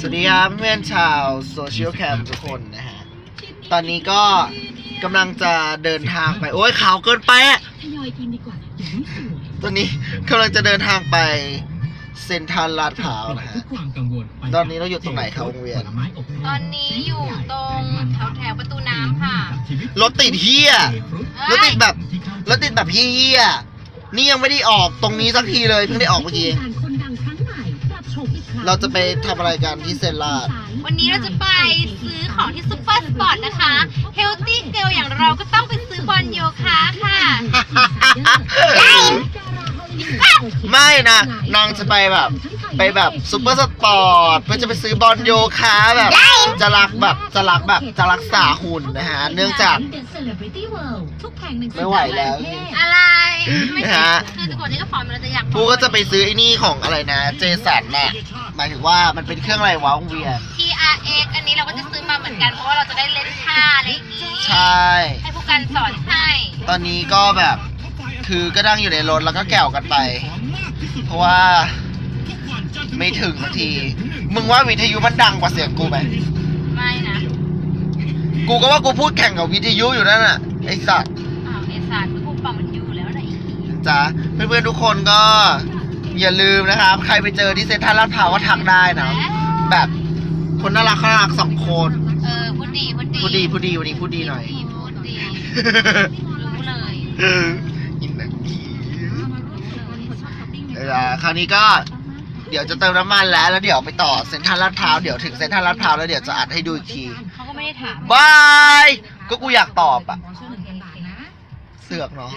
สวัสดีครับเพื่อนๆชาวโซเชียลแคมทุกคนนะฮะ ตอนนี้ก็กำลังจะเดินทางไป โอ้ยขาวเกินไปอะทยอยกินดีกว่ายังไม่สวยตอนนี้กำลังจะเดินทางไปเซ็นทรัลลาดพร้าวนะฮะความกังวลไปตอนนี้เราอยู่ตรงไหนครับวงเวียน ผลไม้อบแห้งตอนนี้อยู่ตรงแถวแถวๆประตูน้ำค่ะรถติดเฮียรถติดแบบรถติดแบบเฮียๆนี่ยังไม่ได้ออกตรงนี้สักทีเลยเพิ่งได้ออกเมื่อกี้การคนดังครั้งใหม่ปรับโฉมอีกครั้ง เราจะไปทำอะไรกันที่เซ็นลาด วันนี้เราจะไปซื้อของที่ซุปเปอร์สปอร์ตนะคะ เฮลตี้เกลอย่างเราก็ต้องไปซื้อบอลโยคะค่ะ ไม่นะนางจะไปแบบ ไปแบบซูเปอร์สปอร์ตเพื่อจะไปซื้อบอลโยคะแบบ จะรักแบบจะรักแบบจะรักษาหุ่นนะฮะ เนื่องจาก ไม่ไหวแล้ว อะไรไม่ นะใช่ฮะคือทุกคนนี่ก็พร้อมแล้วจะอยากกูก็จะไปซื้อไอ้นี่ของอะไรนะ เจสันน่ะหมายถึงว่ามันเป็นเครื่องอะไรวะวงเวียนที R X อันนี้เราก็จะซื้อมาเหมือนกันเพราะว่าเราจะได้เล่นท่าอะไรอย่างนี้ใช่ ให้ผู้กันสอนให้ตอนนี้ก็แบบคือก็นั่งอยู่ในรถแล้วก็แก่วกันไป เพราะว่าไม่ถึงสักที มึงว่าวิทยุมันดังกว่าเสียงกูไหมไม่นะกูก็ว่ากูพูดแข่งกับวิทยุอยู่นั่นน่ะไอสัตว์อ้าวไอสารก็พูดฟังมันอยู่ แล้วนะอีกจ้าเพื่อนๆทุกคนก็อย่าลืมนะครับ ใครไปเจอที่เซ็นทรัลลาดพร้าวก็ทักได้นะ แบบคนน่ารักน่ารักสองคนเออพูดดีพูดดีพูดดีพูดดีวันนี้พูดดีหน่อยพูดดีรู้เลยอินนักผีเออคราวนี้ก็เดี๋ยวจะเติมน้ำมันแล้วแล้วเดี๋ยวไปต่อเซ็นทรัลลาดพร้าวเดี๋ยวถึงเซ็นทรัลลาดพร้าวแล้วเดี๋ยวจะอัดให้ดูอีกทีเขาก็ไม่ได้ถามบายก็กูอยากตอบอะเสือกเนาะ